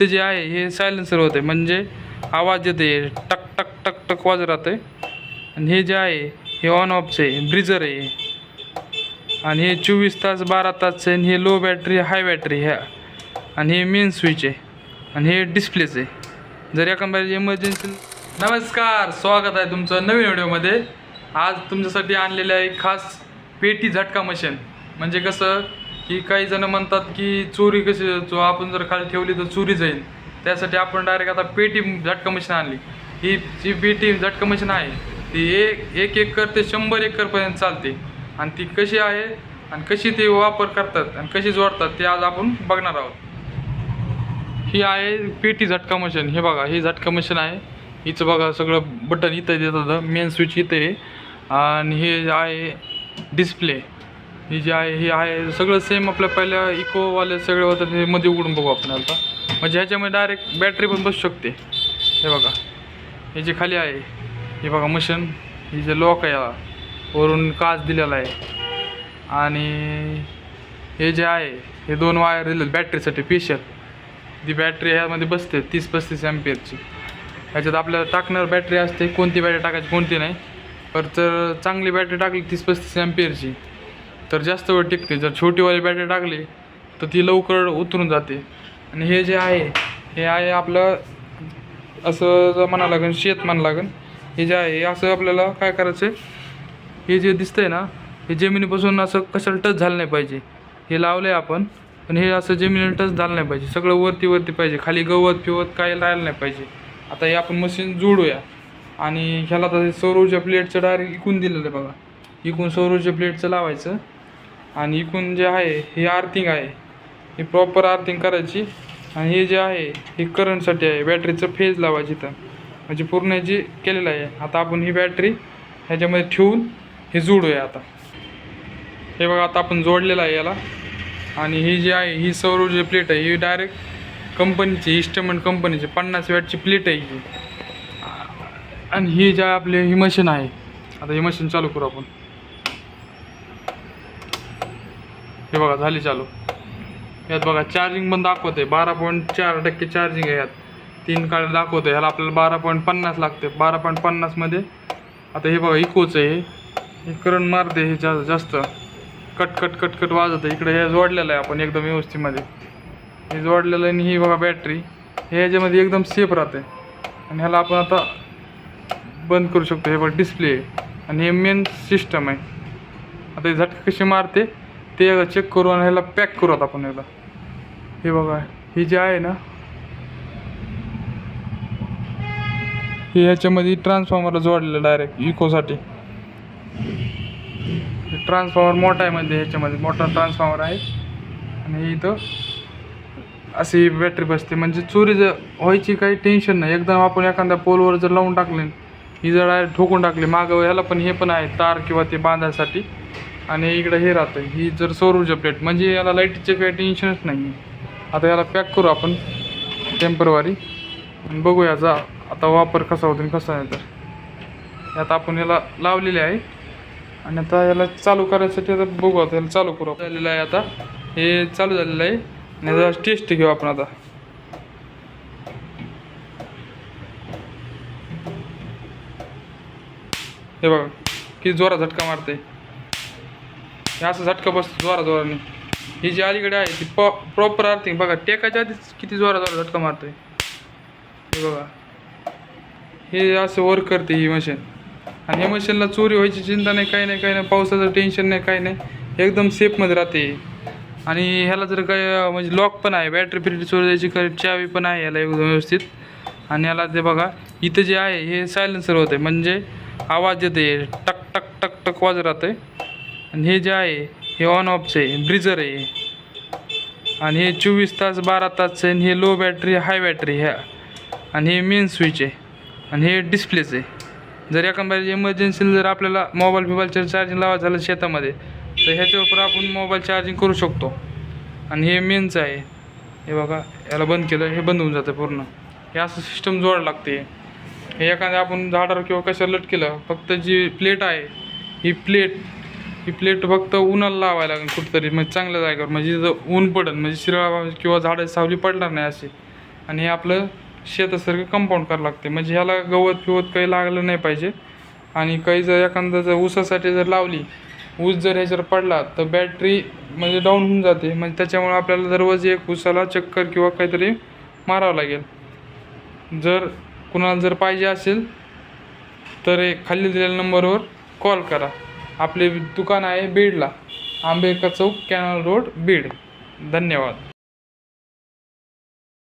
ते जे आहे हे सायलेन्सर होते. म्हणजे आवाज येते टक टक टक टक वाज राहते. आणि हे जे आहे हे ऑन ऑफचं आहे ब्रिजर आहे. आणि हे चोवीस तास बारा तास आहे. आणि हे लो बॅटरी हाय बॅटरी ह्या आणि हे मेन स्विच आहे. आणि हे डिस्प्लेच आहे. जर एखाद्या इमर्जन्सी नमस्कार स्वागत आहे तुमचं नवीन व्हिडिओमध्ये. आज तुमच्यासाठी आणलेलं आहे खास पेटी झटका मशीन म्हणजे कसं की काही जण म्हणतात की चोरी कशी चो आपण जर खाली ठेवली तर चोरी जाईल. त्यासाठी आपण डायरेक्ट आता पेटी झटका मशीन आणली. ही जी पेटी झटका मशीन आहे ती एक एक एकर ते शंभर एकरपर्यंत चालते. आणि ती कशी आहे आणि कशी ते वापर करतात आणि कशी जोडतात ते आज आपण बघणार आहोत. ही आहे पेटी झटका मशीन हे बघा ही झटका मशीन आहे. हिचं बघा सगळं बटन इथं देतात. मेन स्विच इथं आहे. आणि हे आहे डिस्प्ले ही जी आहे हे आहे सगळं सेम आपल्या पहिल्या इकोवाले सगळे होतं हे मध्ये उघडून बघू आपण आता. म्हणजे ह्याच्यामध्ये डायरेक्ट बॅटरी पण बसू शकते. हे बघा. हे जे खाली आहे हे बघा मशीन ही जे लॉक आहे याला वरून काच दिलेला आहे. आणि हे जे आहे हे दोन वायर दिले बॅटरीसाठी स्पेशल ती बॅटरी ह्यामध्ये बसते तीस पस्तीस ॲम्पियरची ह्याच्यात आपल्याला टाकणार बॅटरी असते कोणती बॅटरी टाकायची कोणती नाही. पर तर चांगली बॅटरी टाकली तीस पस्तीस ॲम्पियरची तर जास्त वेळ टिकते. जर छोटीवाली बॅटरी टाकली तर ती लवकर उतरून जाते. आणि हे जे आहे हे आहे आपलं असं जर म्हणा लागेल शेत म्हणा लागेल. हे जे आहे हे असं आपल्याला काय करायचं आहे? हे जे दिसतंय ना हे जमिनीपासून असं कशाला टच झालं नाही पाहिजे. हे लावलं आहे आपण पण हे असं जमिनीला टच झालं नाही पाहिजे. सगळं वरती वरती पाहिजे. खाली गवत पिवत काय राहिलं नाही पाहिजे. आता हे आपण मशीन जोडूया. आणि ह्याला तर सौर ऊर्जा प्लेटचं डायरेक्ट इकून दिलेलं आहे बघा. इकून सौर ऊर्जा प्लेटचं लावायचं. आणि इकून जे आहे हे आर्थिंग आहे. ही प्रॉपर आर्थिंग करायची. आणि हे जे आहे हे करंटसाठी आहे. बॅटरीचं फेज लावायची इथं. म्हणजे पूर्ण जे केलेलं आहे आता आपण ही बॅटरी ह्याच्यामध्ये ठेवून हे जोडूया आता. हे बघा आता आपण जोडलेलं आहे याला. आणि ही जी आहे ही सौर ऊर्जा प्लेट आहे. ही डायरेक्ट कंपनीची इस्टमेंट कंपनीची पन्नास वॅटची प्लेट आहे ही. आणि ही जी आपली ही मशीन आहे. आता ही मशीन चालू करू आपण हे बघा झाली चालू. यात बघा चार्जिंग पण दाखवते बारा पॉईंट चार टक्के चार्जिंग आहे यात. तीन काळ दाखवते ह्याला आपल्याला बारा पॉईंट पन्नास लागते. बारा पॉईंट पन्नासमध्ये आता हे बघा इकोचं आहे हे. हे करंट मारते हे जा जास्त. कट कट कट कट वाजत आहे इकडे हे जोडलेलं आहे आपण एकदम व्यवस्थितमध्ये. हे जोडलेलं आहे आणि ही बघा बॅटरी हे ह्याच्यामध्ये एकदम सेफ राहते आणि ह्याला आपण आता बंद करू शकतो. हे बघा डिस्प्ले आहे. आणि हे मेन सिस्टम आहे. आता हे झटके कशी मारते? ते चेक करू आणि ह्याला पॅक करू आता आपण एकदा. हे बघा ही जे आहे ना हे याच्यामध्ये ट्रान्सफॉर्मरला जोडलेलं डायरेक्ट इकोसाठी ट्रान्सफॉर्मर मोठा आहे म्हणजे ह्याच्यामध्ये मोठा ट्रान्सफॉर्मर आहे. आणि इथं अशी बॅटरी बसते. म्हणजे चोरी जर व्हायची काही टेन्शन नाही. एकदम आपण एखाद्या पोलवर जर लावून टाकले ही जर डायरेक्ट ठोकून टाकली मागं ह्याला पण हे पण आहे तार किंवा ते बांधायसाठी. आणि इकडं हे राहतं ही जर सौर ऊर्जा प्लेट म्हणजे याला लाईटीचे काही टेन्शनच नाही आता याला पॅक करू आपण टेम्परवारी आणि बघू याचा आता वापर कसा होतो आणि कसा नाही तर. आता आपण याला लावलेले आहे. आणि आता याला चालू करायसाठी आता बघू आता याला चालू करू झालेलं आहे आता. हे चालू झालेलं आहे. आणि याचा टेस्ट घेऊ आपण आता. हे बघा किती जोरा झटका मारते हे असं झटका बसतो जोरा जोराने ही जी अलीकडे आहे ती पॉ प्रॉपर आर्थिंग बघा टेकाच्या आधीच किती जोरा जोरा झटका मारते हे बघा. हे असं वर्क करते ही मशीन आणि ह्या मशीनला चोरी व्हायची चिंता नाही काही नाही काही नाही पावसाचं टेन्शन नाही काही नाही. एकदम सेफमध्ये राहते आणि ह्याला जर काय म्हणजे लॉक पण आहे बॅटरी फ्री चोरी जायची काही चावी पण आहे याला एकदम व्यवस्थित. आणि याला ते बघा इथं जे आहे हे सायलेन्सर होते म्हणजे आवाज येते टक टक टक टक वाजत राहते आणि हे जे आहे हे ऑन ऑफचं आहे ब्रिजर आहे. आणि हे चोवीस तास बारा तास आहे आणि हे लो बॅटरी हाय बॅटरी ह्या. आणि हे मेन स्विच आहे. आणि हे डिस्प्लेच आहे जर एखाद्या इमर्जन्सीला जर आपल्याला मोबाईल फिबाईलचं चार्जिंग लावायचं झालं शेतामध्ये तर ह्याच्यावर पण आपण मोबाईल चार्जिंग करू शकतो. आणि हे मेनचं आहे. हे बघा याला बंद केलं हे बंद होऊन जातं पूर्ण. हे असं सिस्टम जोड लागते. हे एखाद्या आपण झाडावर किंवा कशावर लटकेलं फक्त जी प्लेट आहे ही प्लेट ही प्लेट फक्त उन्हाला लावायला लागेल कुठंतरी. म्हणजे चांगल्या जागेवर. म्हणजे जर ऊन पडेल म्हणजे शिराळा किंवा झाडं सावली पडणार नाही अशी. आणि हे आपलं शेतासारखं कंपाऊंड करावं लागते. म्हणजे ह्याला गवत पिवत काही लागलं नाही पाहिजे. आणि काही जर एखादं जर ऊसासाठी जर लावली ऊस जर ह्याच्यावर पडला तर बॅटरी म्हणजे डाऊन होऊन जाते. म्हणजे त्याच्यामुळे आपल्याला दररोज एक ऊसाला चक्कर किंवा काहीतरी मारावं लागेल. जर कुणाला जर पाहिजे असेल तर खाली दिलेल्या नंबरवर कॉल करा. आपले दुकान आहे बीडला. Ambedkar Chowk canal road Beed. धन्यवाद.